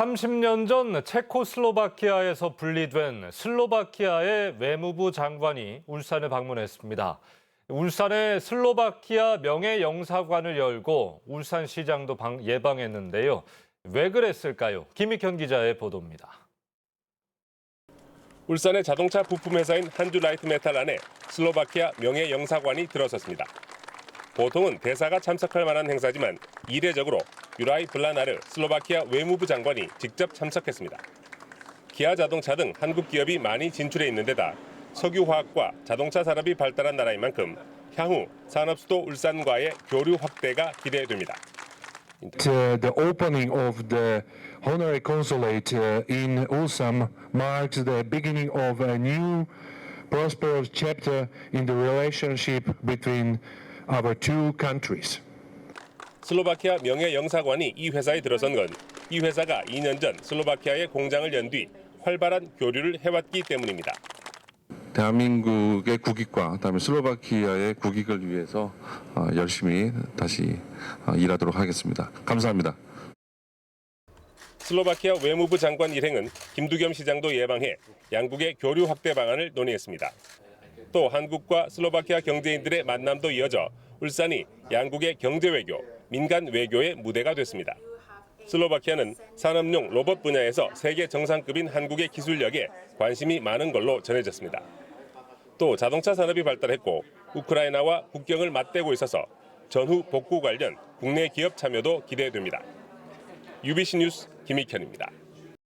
30년 전 체코슬로바키아에서 분리된 슬로바키아의 외무부 장관이 울산을 방문했습니다. 울산에 슬로바키아 명예영사관을 열고 울산시장도 방- 예방했는데요. 왜 그랬을까요? 김익현 기자의 보도입니다. 울산의 자동차 부품 회사인 한주 라이트 메탈 안에 슬로바키아 명예 영사관이 들어섰습니다. 보통은 대사가 참석할 만한 행사지만 이례적으로 유라이 블라나르 슬로바키아 외무부 장관이 직접 참석했습니다. 기아 자동차 등 한국 기업이 많이 진출해 있는 데다 석유화학과 자동차 산업이 발달한 나라인 만큼 향후 산업 수도 울산과의 교류 확대가 기대됩니다. Uh, the opening of the honorary consulate uh, in Ulsan marks the beginning of a new prosperous chapter in the relationship between our two countries. 슬로바키아 명예 영사관이 이 회사에 들어선 건 이 회사가 2년 전 슬로바키아에 공장을 연 뒤 활발한 교류를 해왔기 때문입니다. 대한민국의 국익과 그다음에 슬로바키아의 국익을 위해서 어, 열심히 다시 어, 일하도록 하겠습니다. 감사합니다. 슬로바키아 외무부 장관 일행은 김두겸 시장도 예방해 양국의 교류 확대 방안을 논의했습니다. 또 한국과 슬로바키아 경제인들의 만남도 이어져 울산이 양국의 경제 외교, 민간 외교의 무대가 됐습니다. 슬로바키아는 산업용 로봇 분야에서 세계 정상급인 한국의 기술력에 관심이 많은 걸로 전해졌습니다. 또 자동차 산업이 발달했고 우크라이나와 국경을 맞대고 있어서 전후 복구 관련 국내 기업 참여도 기대됩니다. UBC 뉴스 김익현입니다.